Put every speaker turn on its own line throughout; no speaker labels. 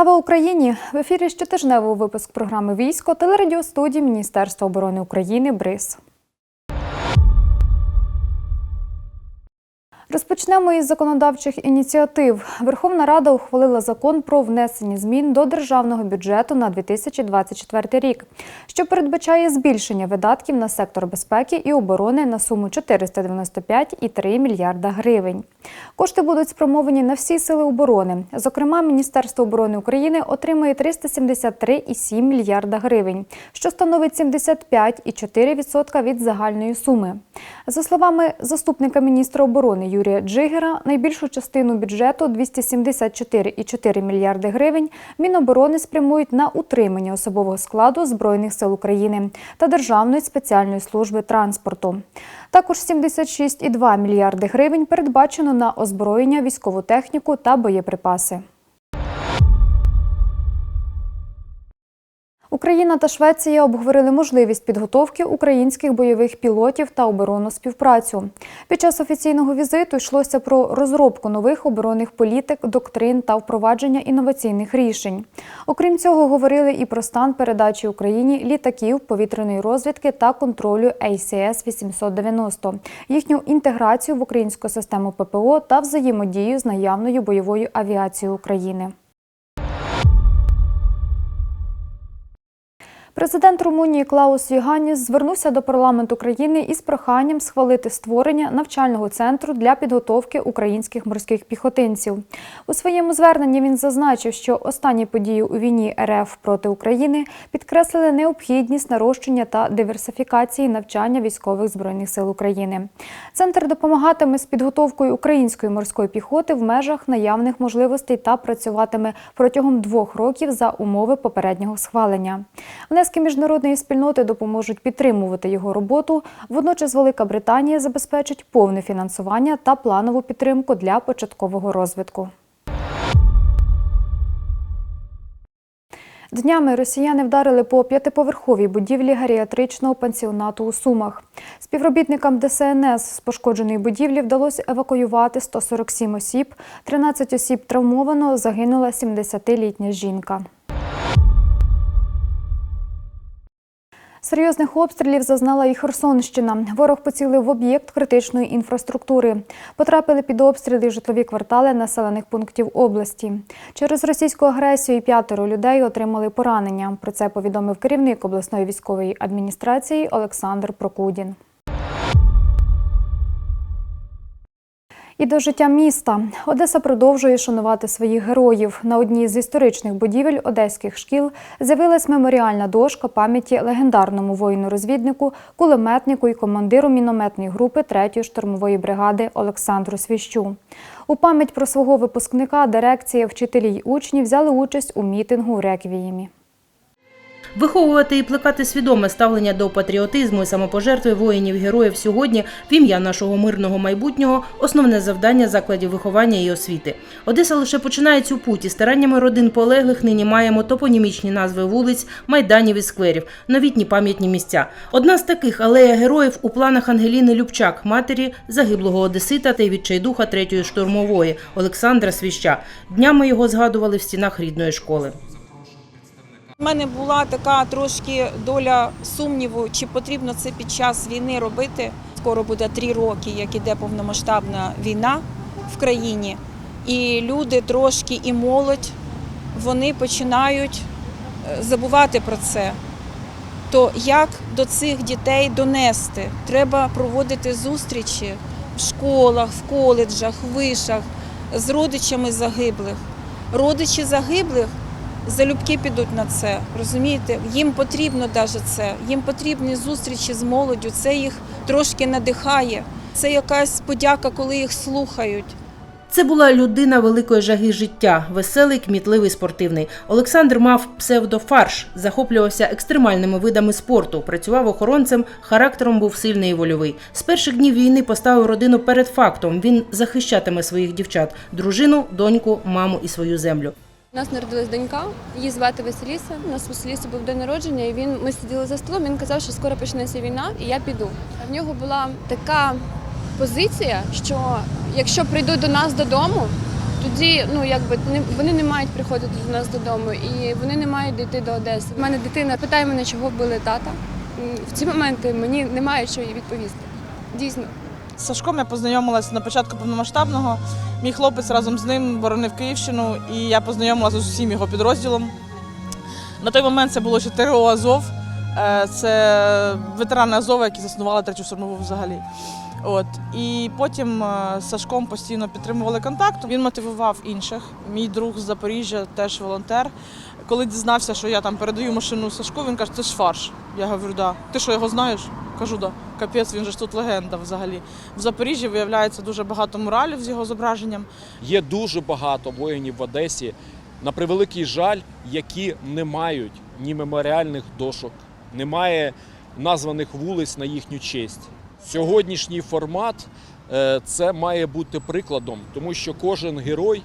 Слава Україні! В ефірі щотижневий випуск програми Військо телерадіостудії Міністерства оборони України БРИЗ. Розпочнемо із законодавчих ініціатив. Верховна Рада ухвалила закон про внесення змін до державного бюджету на 2024 рік, що передбачає збільшення видатків на сектор безпеки і оборони на суму 495,3 мільярда гривень. Кошти будуть спрямовані на всі сили оборони. Зокрема, Міністерство оборони України отримає 373,7 мільярда гривень, що становить 75,4% від загальної суми. За словами заступника міністра оборони Юрія Джигера, найбільшу частину бюджету 274,4 мільярди гривень Міноборони спрямують на утримання особового складу Збройних сил України та Державної спеціальної служби транспорту. Також 76,2 мільярди гривень передбачено на озброєння, військову техніку та боєприпаси. Україна та Швеція обговорили можливість підготовки українських бойових пілотів та оборонну співпрацю. Під час офіційного візиту йшлося про розробку нових оборонних політик, доктрин та впровадження інноваційних рішень. Окрім цього, говорили і про стан передачі Україні літаків повітряної розвідки та контролю ACS-890, їхню інтеграцію в українську систему ППО та взаємодію з наявною бойовою авіацією України. Президент Румунії Клаус Йоганніс звернувся до парламенту країни із проханням схвалити створення навчального центру для підготовки українських морських піхотинців. У своєму зверненні він зазначив, що останні події у війні РФ проти України підкреслили необхідність нарощення та диверсифікації навчання військових збройних сил України. Центр допомагатиме з підготовкою української морської піхоти в межах наявних можливостей та працюватиме протягом двох років за умови попереднього схвалення. Внески міжнародної спільноти допоможуть підтримувати його роботу. Водночас Велика Британія забезпечить повне фінансування та планову підтримку для початкового розвитку. Днями росіяни вдарили по п'ятиповерховій будівлі геріатричного пансіонату у Сумах. Співробітникам ДСНС з пошкодженої будівлі вдалося евакуювати 147 осіб. 13 осіб травмовано, загинула 70-літня жінка. Серйозних обстрілів зазнала і Херсонщина. Ворог поцілив в об'єкт критичної інфраструктури. Потрапили під обстріли житлові квартали населених пунктів області. Через російську агресію п'ятеро людей отримали поранення. Про це повідомив керівник обласної військової адміністрації Олександр Прокудін. І до життя міста Одеса продовжує шанувати своїх героїв. На одній з історичних будівель одеських шкіл з'явилась меморіальна дошка пам'яті легендарному воїну-розвіднику, кулеметнику і командиру мінометної групи 3-ї штурмової бригади Олександру Свіщу. У пам'ять про свого випускника дирекція, вчителі й учні взяли участь у мітингу в реквіємі.
Виховувати і плекати свідоме ставлення до патріотизму і самопожертви воїнів-героїв сьогодні в ім'я нашого мирного майбутнього основне завдання закладів виховання і освіти. Одеса лише починає цю путь і стараннями родин полеглих нині маємо топонімічні назви вулиць, майданів і скверів, новітні пам'ятні місця. Одна з таких алея героїв у планах Ангеліни Любчак, матері загиблого Одесита та й відчайдуха третьої штурмової Олександра Свіща. Днями його згадували в стінах рідної школи.
У мене була така трошки доля сумніву, чи потрібно це під час війни робити. Скоро буде три роки, як іде повномасштабна війна в країні, і люди трошки і молодь вони починають е, забувати про це. То як до цих дітей донести? Треба проводити зустрічі в школах, в коледжах, в вишах з родичами загиблих. Родичі загиблих залюбки підуть на це. Розумієте, їм потрібно навіть це. Їм потрібні зустрічі з молоддю. Це їх трошки надихає. Це якась подяка, коли їх слухають.
Це була людина великої жаги життя, веселий, кмітливий, спортивний. Олександр мав псевдофарш, захоплювався екстремальними видами спорту, працював охоронцем, характером був сильний і вольовий. З перших днів війни поставив родину перед фактом. Він захищатиме своїх дівчат, дружину, доньку, маму і свою землю.
У нас народилась донька, її звати Василіса. У нас у Василіси був день народження, і він ми сиділи за столом. Він казав, що скоро почнеться війна, і я піду. В нього була така позиція, що якщо прийдуть до нас додому, Тоді ну якби вони не мають приходити до нас додому, і вони не мають дійти до Одеси. У мене дитина питає мене, чого вбили тата. В ці моменти мені немає що їй відповісти. Дійсно.
Сашком я познайомилася на початку повномасштабного. Мій хлопець разом з ним боронив Київщину, і я познайомилася з усім його підрозділом. На той момент це було ще ТРО Азов. Е, Це ветерани Азова, які заснували третю штурмову взагалі. От і потім е, з Сашком постійно підтримували контакт. Він мотивував інших. Мій друг з Запоріжжя, теж волонтер. Коли дізнався, що я там передаю машину Сашку, він каже, це ж фарш. Я говорю, да. Ти що його знаєш? Кажу, да. Капець, він же ж тут легенда взагалі. В Запоріжжі виявляється дуже багато муралів з його зображенням.
Є дуже багато воїнів в Одесі, на превеликий жаль, які не мають ні меморіальних дошок, немає названих вулиць на їхню честь. Сьогоднішній формат е, це має бути прикладом, тому що кожен герой,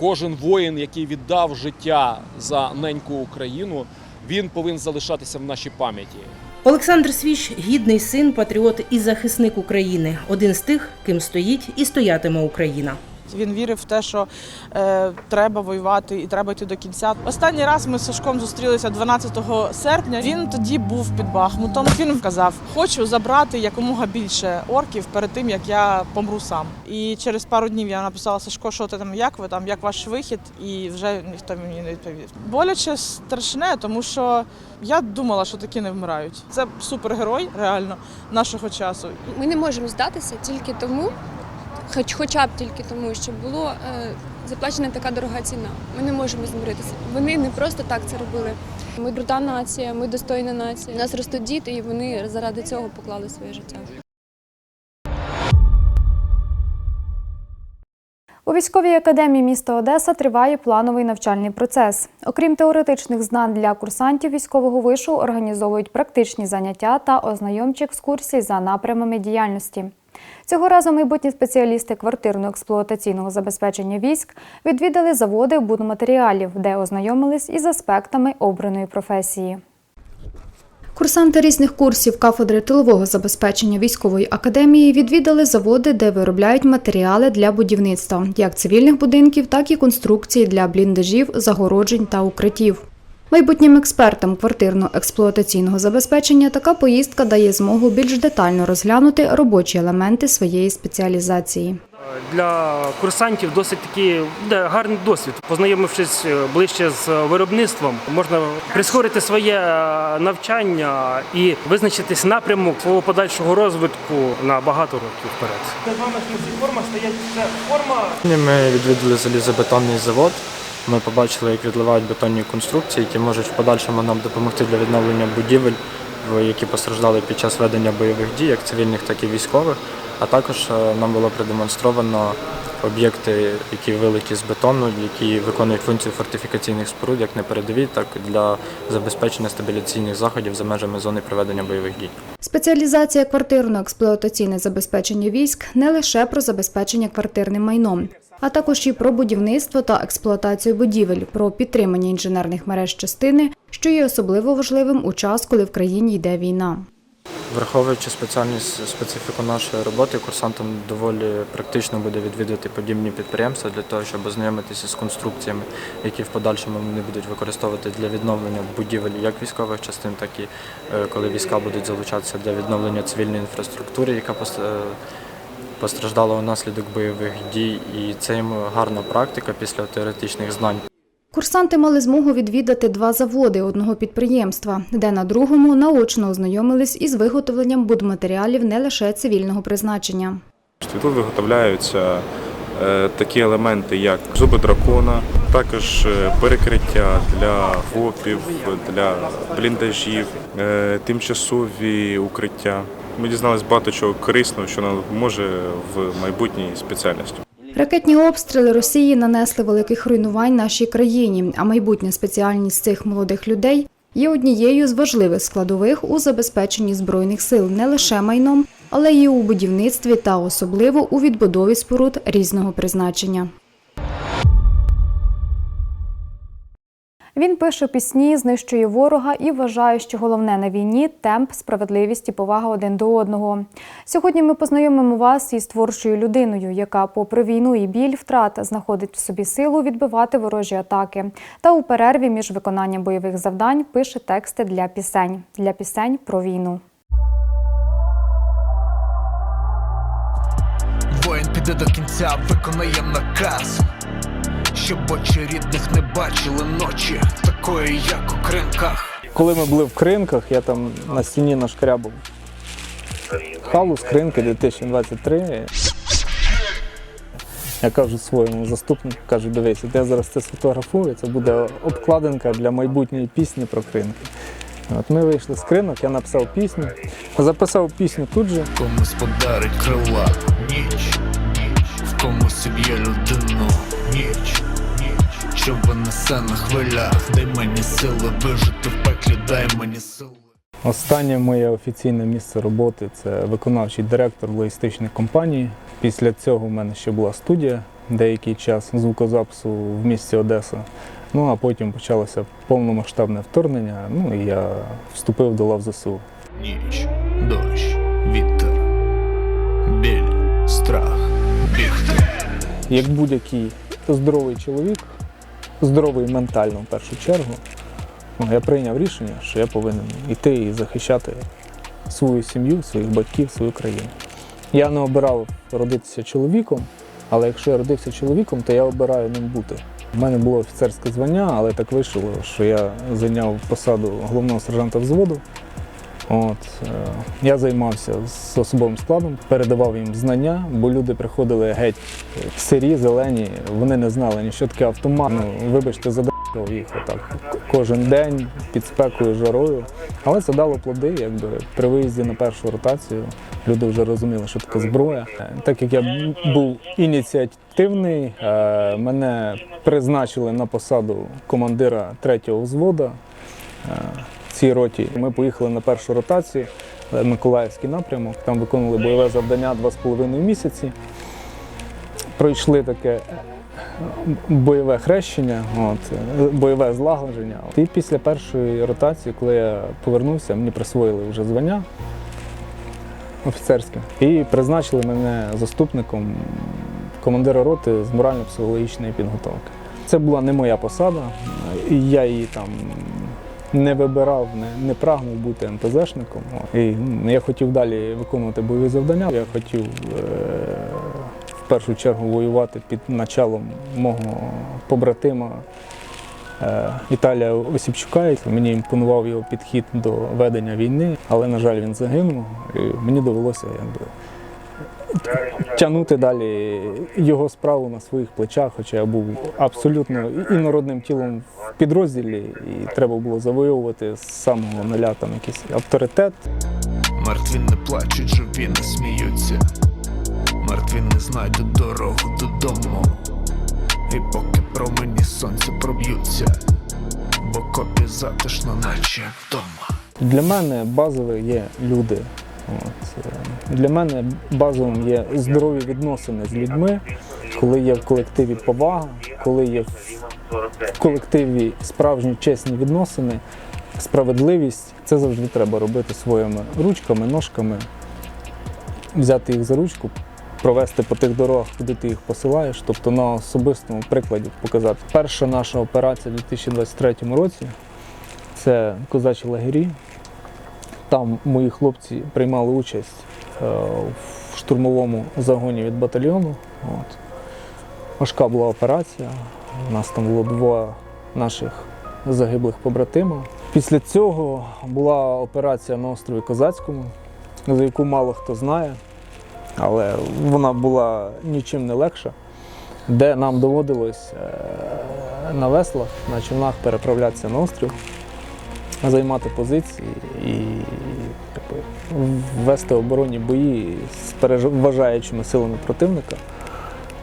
кожен воїн, який віддав життя за неньку Україну, він повинен залишатися в нашій пам'яті.
Олександр Свіч гідний син, патріот і захисник України, один з тих, ким стоїть і стоятиме Україна.
Він вірив в те, що е, треба воювати і треба йти до кінця. Останній раз ми з Сашком зустрілися 12 серпня. Він тоді був під Бахмутом. Він казав: хочу забрати якомога більше орків перед тим, як я помру сам. І через пару днів я написала Сашко, що ти там, як ви там, як ваш вихід, і вже ніхто мені не відповів. Боляче страшне, тому що я думала, що такі не вмирають. Це супергерой реально нашого часу.
Ми не можемо здатися тільки тому, хоч хоча б тільки тому, що було е, заплачена така дорога ціна. Ми не можемо змиритися. Вони не просто так це робили. Ми крута нація, ми достойна нація. У нас ростуть діти, і вони заради цього поклали своє життя.
У військовій академії міста Одеса триває плановий навчальний процес. Окрім теоретичних знань для курсантів військового вишу, організовують практичні заняття та ознайомчі екскурсії за напрямами діяльності. Цього разу майбутні спеціалісти квартирно-експлуатаційного забезпечення військ відвідали заводи будматеріалів, де ознайомились із аспектами обраної професії. Курсанти різних курсів кафедри тилового забезпечення військової академії відвідали заводи, де виробляють матеріали для будівництва як цивільних будинків, так і конструкції для бліндажів, загороджень та укриттів. Майбутнім експертам квартирно-експлуатаційного забезпечення така поїздка дає змогу більш детально розглянути робочі елементи своєї спеціалізації.
Для курсантів досить такий буде гарний досвід. Познайомившись е, ближче з виробництвом, можна прискорити своє е, навчання і визначитись напрямок свого подальшого розвитку на багато років вперед. Перед вами форма стоять форма
Ми відвідали залізобетонний завод. Ми побачили, як відливають бетонні конструкції, які можуть в подальшому нам допомогти для відновлення будівель, які постраждали під час ведення бойових дій, як цивільних, так і військових. А також е, нам було продемонстровано об'єкти, які вилиті з бетону, які виконують функцію фортифікаційних споруд як на передовій, так і для забезпечення стабіляційних заходів за межами зони проведення бойових дій.
Спеціалізація квартирно-експлуатаційне забезпечення військ не лише про забезпечення квартирним майном, а також і про будівництво та експлуатацію будівель, про підтримання інженерних мереж частини, що є особливо важливим у час, коли в країні йде війна.
Враховуючи спеціальність специфіку нашої роботи, курсантам доволі практично буде відвідувати подібні підприємства для того, щоб ознайомитися з конструкціями, які в подальшому вони будуть використовувати для відновлення будівель як військових частин, так і е, коли війська будуть залучатися для відновлення цивільної інфраструктури, яка пос- постраждала унаслідок бойових дій. І це їм гарна практика після теоретичних знань.
Курсанти мали змогу відвідати два заводи одного підприємства, де на другому наочно ознайомились із виготовленням будматеріалів не лише цивільного призначення.
Тут виготовляються е, такі елементи, як зуби дракона, також е, перекриття для ФОПів, для бліндажів, е, тимчасові укриття. Ми дізналися багато чого корисного, що нам може в майбутній спеціальності.
Ракетні обстріли Росії нанесли великих руйнувань нашій країні, а майбутня спеціальність цих молодих людей є однією з важливих складових у забезпеченні збройних сил не лише майном, але й у будівництві та особливо у відбудові споруд різного призначення. Він пише пісні, знищує ворога і вважає, що головне на війні темп, справедливість і повага один до одного. Сьогодні ми познайомимо вас із творчою людиною, яка, попри війну і біль втрат, знаходить в собі силу відбивати ворожі атаки. Та у перерві між виконанням бойових завдань пише тексти для пісень для пісень про війну.
Воїн піде до кінця, виконаєм наказ. Щоб очі рідних не бачили ночі, такої, як у кринках.
Коли ми були в кринках, я там на стіні нашкрябав халу з кринки 2023. Я кажу своєму заступнику, кажу, дивись, от я зараз це сфотографую, це буде обкладинка для майбутньої пісні про кринки. От ми вийшли з кринок, я написав пісню, записав пісню тут же.
Комусь подарить крила ніч, в комусь об'є людину ніч, що винесе на хвилях. Дай мені сили вижити в пеклі, дай мені сили.
Останнє моє офіційне місце роботи це виконавчий директор логістичної компанії. Після цього в мене ще була студія деякий час звукозапису в місті Одеса. Ну а потім почалося повномасштабне вторгнення. Ну і я вступив до лав ЗСУ.
Ніч, дощ, вітер, біль, страх, бігти.
Як будь-який здоровий чоловік, здоровий ментально в першу чергу, ну, я прийняв рішення, що я повинен йти і захищати свою сім'ю, своїх батьків, свою країну. Я не обирав родитися чоловіком, але якщо я родився чоловіком, то я обираю ним бути. У мене було офіцерське звання, але так вийшло, що я зайняв посаду головного сержанта взводу. От, е, я займався з особовим складом, передавав їм знання, бо люди приходили геть сирі, зелені, вони не знали ні що таке автомат. Ну, вибачте, задав їх отак кожен день під спекою, жарою. Але це дало плоди, якби при виїзді на першу ротацію люди вже розуміли, що таке зброя. Так як я був ініціативний, е, мене призначили на посаду командира третього взвода е, цій роті. Ми поїхали на першу ротацію, е, Миколаївський напрямок. Там виконували бойове завдання два з половиною місяці. Пройшли таке е, бойове хрещення, от, е, бойове злагодження. І після першої ротації, коли я повернувся, мені присвоїли вже звання офіцерське і призначили мене заступником командира роти з морально-психологічної підготовки. Це була не моя посада, я її там не вибирав, не, не прагнув бути МПЗшником. І я хотів далі виконувати бойові завдання. Я хотів е- в першу чергу воювати під началом мого побратима е, Віталія Осіпчука. Мені імпонував його підхід до ведення війни, але, на жаль, він загинув. І мені довелося якби, тягнути далі його справу на своїх плечах, хоча я був абсолютно інородним тілом в підрозділі, і треба було завоювати з самого нуля там якийсь авторитет.
Мертві не плачуть, живі не сміються. Мертві не знайдуть дорогу додому. І поки промені сонця проб'ються, бо копі затишно, наче вдома.
Для мене базові є люди. От. е, Для мене базовим є здорові відносини з людьми, коли є в колективі повага, коли є в колективі справжні чесні відносини, справедливість. Це завжди треба робити своїми ручками, ножками, взяти їх за ручку, провести по тих дорогах, куди ти їх посилаєш, тобто на особистому прикладі показати. Перша наша операція у 2023 році це козачі лагері. Там мої хлопці приймали участь е, в штурмовому загоні від батальйону. От. Важка була операція. У нас там було два наших загиблих побратима. Після цього була операція на острові Козацькому, за яку мало хто знає, але вона була нічим не легша, де нам доводилось е, на веслах, на човнах переправлятися на острів займати позиції і якби, вести оборонні бої з переважаючими силами противника.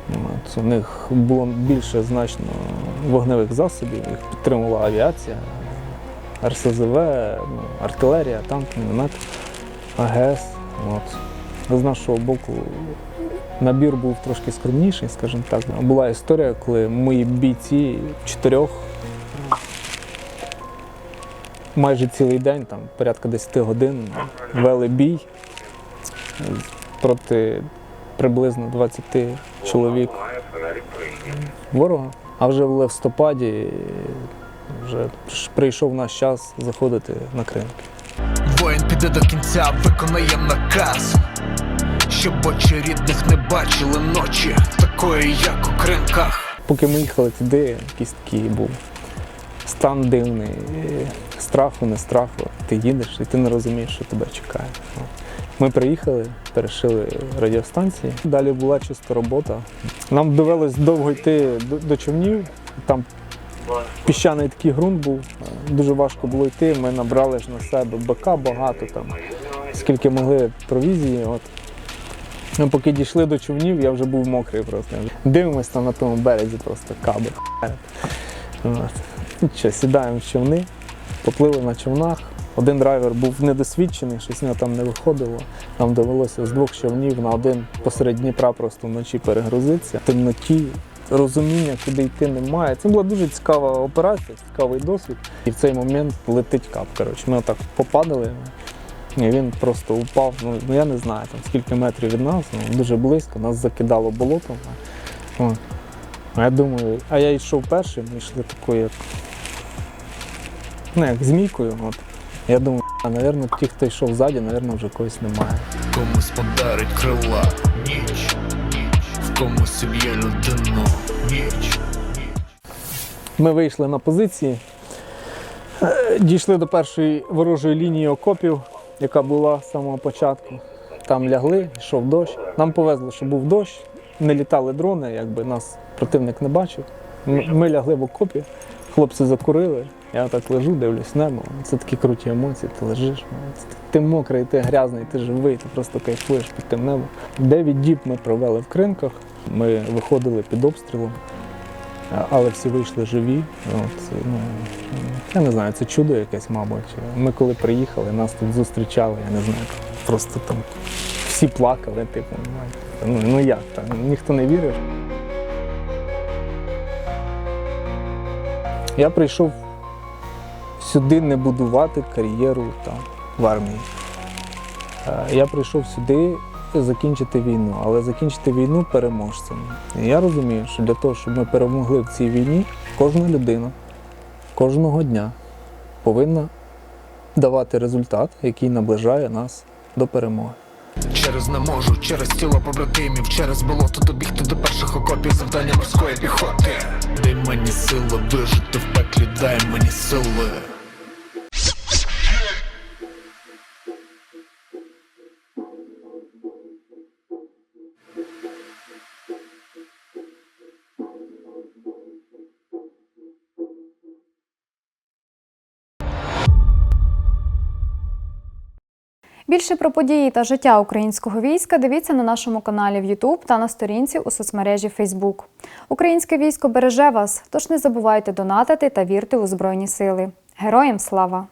От, у них було більше значно вогневих засобів, їх підтримувала авіація, РСЗВ, ну, артилерія, танки, міномет, АГС. От. З нашого боку набір був трошки скромніший, скажімо так. Була історія, коли мої бійці чотирьох майже цілий день, там порядка 10 годин, вели бій проти приблизно 20 чоловік ворога. А вже в листопаді вже прийшов наш час заходити на Крим.
Воїн піде до кінця, виконає наказ. Щоб очі рідних не бачили ночі, такої, як у кринках.
Поки ми їхали туди, якийсь такий був стан дивний, страху, не страху. Ти їдеш і ти не розумієш, що тебе чекає. Ми приїхали, перешили радіостанції. Далі була чисто робота. Нам довелось довго йти до, човнів. Там піщаний такий ґрунт був, дуже важко було йти. Ми набрали ж на себе БК багато там, скільки могли провізії. От. Ми поки дійшли до човнів, я вже був мокрий просто. Дивимось там на тому березі просто каби. Ну, Що, сідаємо в човни, поплили на човнах. Один драйвер був недосвідчений, щось з там не виходило. Нам довелося з двох човнів на один посеред Дніпра просто вночі перегрузитися. В темноті, розуміння, куди йти немає. Це була дуже цікава операція, цікавий досвід. І в цей момент летить кап. Коротше. Ми отак попадали. І він просто упав. Ну, ну я не знаю, там скільки метрів від нас, ну, дуже близько, нас закидало болотом. Я думаю, а я йшов першим, ми йшли такою, як, ну, як змійкою. От. Я думаю, а, напевно, ті, хто йшов ззаді, напевно, вже когось немає.
Комусь подарить крила ніч, в комусь уб'є людину ніч.
Ми вийшли на позиції, е, дійшли до першої ворожої лінії окопів, яка була з самого початку. Там лягли, йшов дощ. Нам повезло, що був дощ, не літали дрони, якби нас противник не бачив. Ми лягли в окопі, хлопці закурили. Я так лежу, дивлюсь небо. Це такі круті емоції. Ти лежиш, ну, ти мокрий, ти грязний, ти живий, ти просто кайфуєш під тим небом. Дев'ять діб ми провели в кринках. Ми виходили під обстрілом. Але всі вийшли живі. От, ну, я не знаю, це чудо якесь, мабуть. Ми коли приїхали, нас тут зустрічали, я не знаю, просто там всі плакали, типу, ну, ну як так? Ніхто не вірив. Я прийшов сюди не будувати кар'єру там, в армії. Е, Я прийшов сюди закінчити війну, але закінчити війну переможцем. Я розумію, що для того, щоб ми перемогли в цій війні, кожна людина кожного дня повинна давати результат, який наближає нас до перемоги.
Через не можу, через тіло побратимів, через болото добігти до перших окопів завдання морської піхоти. Дай мені сили вижити в пеклі, дай мені сили.
Більше про події та життя українського війська дивіться на нашому каналі в YouTube та на сторінці у соцмережі Facebook. Українське військо береже вас, тож не забувайте донатити та вірте у Збройні Сили. Героям слава!